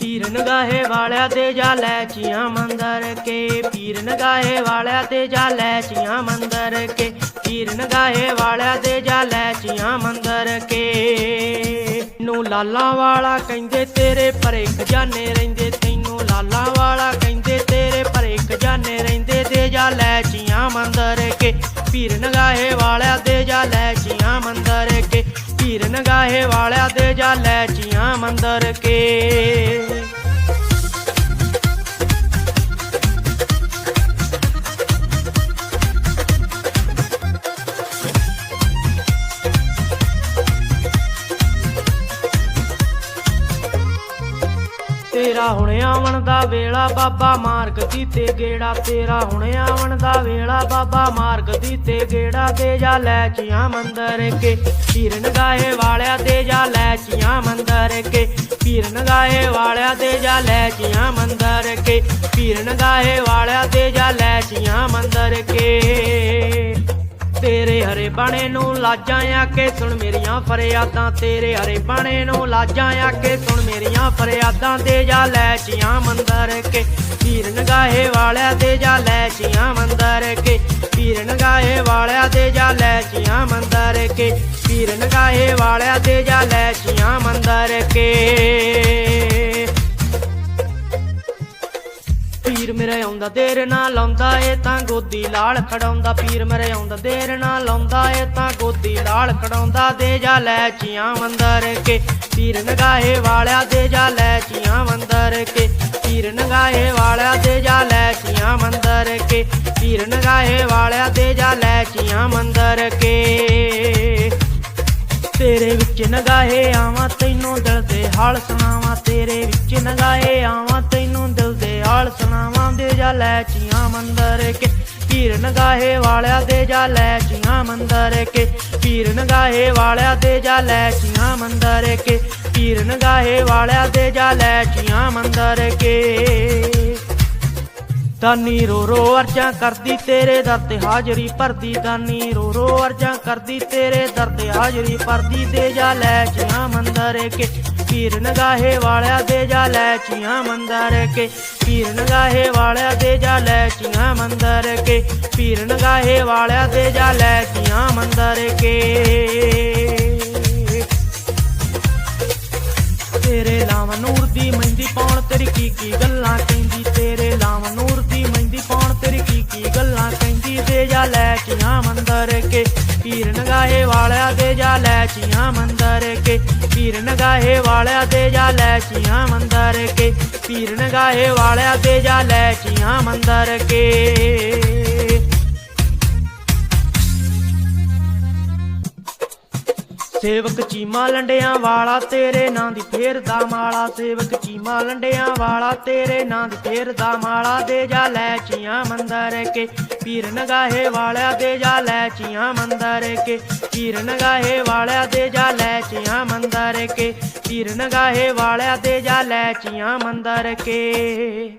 ਪੀਰ ਨਗਾਹੇ ਵਾਲਿਆ ਤੇ ਜਾ ਲੈ ਚੀਆਂ ਮੰਦਰ ਕੇ। ਪੀਰ ਨਗਾਹੇ ਵਾਲਿਆ ਤੇ ਜਾ ਲੈ ਚੀਆਂ ਮੰਦਰ ਕੇ। ਪੀਰ ਨਗਾਹੇ ਵਾਲਿਆ ਤੇ ਜਾ ਲੈ ਚੀਆਂ ਮੰਦਰ ਕੇ। ਨੂੰ ਲਾਲਾਂ ਵਾਲਾ ਕਹਿੰਦੇ ਤੇਰੇ ਭਰੇ ਖਜ਼ਾਨੇ ਰਹਿੰਦੇ। ਤੈਨੂੰ ਲਾਲਾਂ ਵਾਲਾ ਕਹਿੰਦੇ ਤੇਰੇ ਭਰੇ ਖਜ਼ਾਨੇ ਰਹਿੰਦੇ। ਤੇ ਜਾ ਲੈ ਚੀਆਂ ਮੰਦਰ ਕੇ। ਪੀਰ ਨਗਾਹੇ ਵਾਲਿਆ ਤੇ ਕੇ ਪੀਰ ਨਗਾਹੇ ਵਾਲਿਆ ਤੇ ਜਾ ਲੈ ਚੀਆਂ ਮੰਦਰ ਕੇ। ਤੇਰਾ ਹੁਣ ਆਵਣ ਦਾ ਵੇਲਾ ਬਾਬਾ ਮਾਰਗ ਦੀ ਤੇ ਗੇੜਾ ਤੇਰਾ ਹੁਣ ਆਵਣ ਦਾ ਵੇਲਾ ਬਾਬਾ ਮਾਰਗ ਦੀ ਤੇ ਗੇੜਾ ਤੇ ਜਾ ਲੈ ਚੀਆਂ ਮੰਦਰ ਕੇ। ਪੀਰ ਗਾਏ ਵਾਲਿਆ ਤੇ ਜਾ ਲੈ ਚੀਆਂ ਮੰਦਰ ਕੇ। ਪੀਰ ਗਾਏ ਵਾਲਿਆ ਤੇ ਜਾ ਲੈ ਚੀਆਂ ਮੰਦਰ ਕੇ। ਪੀਰ ਗਾਏ ਵਾਲਿਆ ਤੇ ਜਾ ਲੈ ਚੀਆਂ ਮੰਦਰ ਕੇ। ਤੇਰੇ ਹਰੇ ਬਾਣੇ ਨੂੰ ਲਾਜਾਂ ਆ ਕੇ ਸੁਣ ਮੇਰੀਆਂ ਫਰਿਆਦਾਂ। ਤੇਰੇ ਹਰੇ ਬਾਣੇ ਨੂੰ ਲਾਜਾਂ ਆ ਕੇ ਸੁਣ ਮੇਰੀਆਂ ਫਰਿਆਦਾਂ। ਦੇ ਜਾ ਲੈ ਚੀਆਂ ਮੰਦਰ ਕੇ, ਪੀਰ ਨਗਾਹੇ ਵਾਲਿਆ ਦੇ ਜਾ ਲੈ ਚੀਆਂ ਮੰਦਰ ਕੇ। ਪੀਰ ਨਗਾਹੇ ਵਾਲਿਆ ਦੇ ਜਾ ਲੈ ਚੀਆਂ ਮੰਦਰ ਕੇ, ਪੀਰ ਨਗਾਹੇ ਵਾਲਿਆ ਦੇ ਜਾ ਲੈ ਚੀਆਂ ਮੰਦਰ ਕੇ। ਮੇਰੇ ਆਉਂਦਾ ਦੇਰ ਨਾਲ ਲਾਉਂਦਾ ਏ ਤਾਂ ਗੋਦੀ ਲਾਲ ਖੜਾਉਂਦਾ। ਪੀਰ ਮੇਰੇ ਆਉਂਦਾ ਦੇਰ ਨਾਲ ਲਾਉਂਦਾ ਏ ਤਾਂ ਗੋਦੀ ਲਾਲ ਖੜਾਉਂਦਾ। ਦੇ ਜਾ ਲੈ ਚੀਆਂ ਮੰਦਰ ਕੇ, ਪੀਰ ਨਗਾਹੇ ਵਾਲਿਆ ਦੇ ਜਾ ਲੈ ਚੀਆਂ ਮੰਦਰ ਕੇ। ਪੀਰ ਨਗਾਹੇ ਵਾਲਿਆ ਦੇ ਜਾ ਲੈ ਚੀਆਂ ਮੰਦਰ ਕੇ, ਪੀਰ ਨਗਾਹੇ ਵਾਲਿਆ ਦੇ ਜਾ ਲੈ ਚੀਆਂ ਮੰਦਰ ਕੇ। ਤੇਰੇ ਵਿੱਚ ਨਗਾਹੇ ਆਵਾਂ, ਤੈਨੂੰ ਦਿਲ ਦੇ ਹਾਲ ਸੁਣਾਵਾਂ, ਤੇਰੇ ਵਿੱਚ ਨਗਾਹੇ ਆਵਾਂ, ਤੈਨੂੰ ਦਿਲ ਦੇ ਹਾਲ ਸੁਣਾਵਾਂ, ਦੇ ਜਾ ਲੈ ਚੀਆਂ ਮੰਦਰ ਕੇ। ਪੀਰ ਨਗਾਹੇ ਵਾਲਿਆ ਦੇ ਜਾ ਲੈ ਚੀਆਂ ਮੰਦਰ ਕੇ। ਪੀਰ ਨਗਾਹੇ ਵਾਲਿਆ ਦੇ ਜਾ ਲੈ ਚੀਆਂ ਮੰਦਰ ਕੇ। ਪੀਰ ਨਗਾਹੇ ਵਾਲਿਆ ਦੇ ਜਾ ਲੈ ਚੀਆਂ ਮੰਦਰ ਕੇ। ਦਾਨੀ ਰੋ ਰੋ ਅਰਜਾਂ ਕਰਦੀ ਤੇਰੇ ਦਰ ਤੇ ਹਾਜ਼ਰੀ ਭਰਦੀ ਦਾਨੀ ਰੋ ਰੋ ਅਰਜਾਂ ਕਰਦੀ ਤੇਰੇ ਦਰ ਤੇ ਹਾਜ਼ਰੀ ਭਰਦੀ ਦੇ ਜਾ ਲੈ ਚੀਆਂ ਮੰਦਰ ਕੇ। ਪੀਰ ਨਗਾਹੇ ਵਾਲਿਆ ਦੇ ਜਾ ਲੈ ਚੀਆਂ ਮੰਦਰ ਕੇ। ਪੀਰ ਨਗਾਹੇ ਵਾਲਿਆ ਦੇ ਜਾ ਲੈ ਚੀਆਂ ਮੰਦਰ ਕੇ। ਪੀਰ ਨਗਾਹੇ ਵਾਲਿਆ ਦੇ ਜਾ ਲੈ ਚੀਆਂ ਮੰਦਰ ਕੇ। ਤੇਰੇ ਲਾਵ ਨੂਰ ਦੀ ਮਹਿੰਦੀ ਪਾਉਣ ਤੇਰੀ ਕੀ ਕੀ ਗੱਲਾਂ ਕਹਿੰਦੀ, ਤੇਰੇ ਲਾਵ ਨੂਰ ਦੀ ਮਹਿੰਦੀ ਪਾਉਣ ਤੇਰੀ ਕੀ ਕੀ ਗੱਲਾਂ ਕਹਿੰਦੀ, ਦੇ ਜਾ ਲੈ ਚੀਆਂ ਮੰਦਰ ਕੇ, ਪੀਰ ਨਗਾਹੇ ਵਾਲਿਆ ਦੇ ਜਾ ਲੈ ਚੀਆਂ ਮੰਦਰ ਕੇ, ਪੀਰ ਨਗਾਹੇ ਵਾਲਿਆ ਦੇ ਜਾ ਲੈ ਚੀਆਂ ਮੰਦਰ ਕੇ, ਪੀਰ ਨਗਾਹੇ ਵਾਲਿਆ ਦੇ ਜਾ ਲੈ ਚੀਆਂ ਮੰਦਰ ਕੇ। ਸੇਵਕ ਚੀਮਾ ਲੰਡਿਆਂ ਵਾਲਾ, ਤੇਰੇ ਨਾਂ ਦੀ ਫੇਰਦਾ ਮਾਲਾ। ਸੇਵਕ ਚੀਮਾ ਲੰਡਿਆਂ ਵਾਲਾ, ਤੇਰੇ ਨਾਂ ਦੀ ਫੇਰਦਾ ਮਾਲਾ। ਦੇ ਜਾ ਲੈ ਚੀਆਂ ਮੰਦਰ ਕੇ, ਪੀਰ ਨਗਾਹੇ ਵਾਲਿਆ ਦੇ ਜਾ ਲੈ ਚੀਆਂ ਮੰਦਰ ਕੇ। ਪੀਰ ਨਗਾਹੇ ਵਾਲਿਆ ਦੇ ਜਾ ਲੈ ਚੀਆਂ ਮੰਦਰ ਕੇ, ਪੀਰ ਨਗਾਹੇ ਵਾਲਿਆ ਦੇ ਜਾ ਲੈ ਚੀਆਂ ਮੰਦਰ ਕੇ।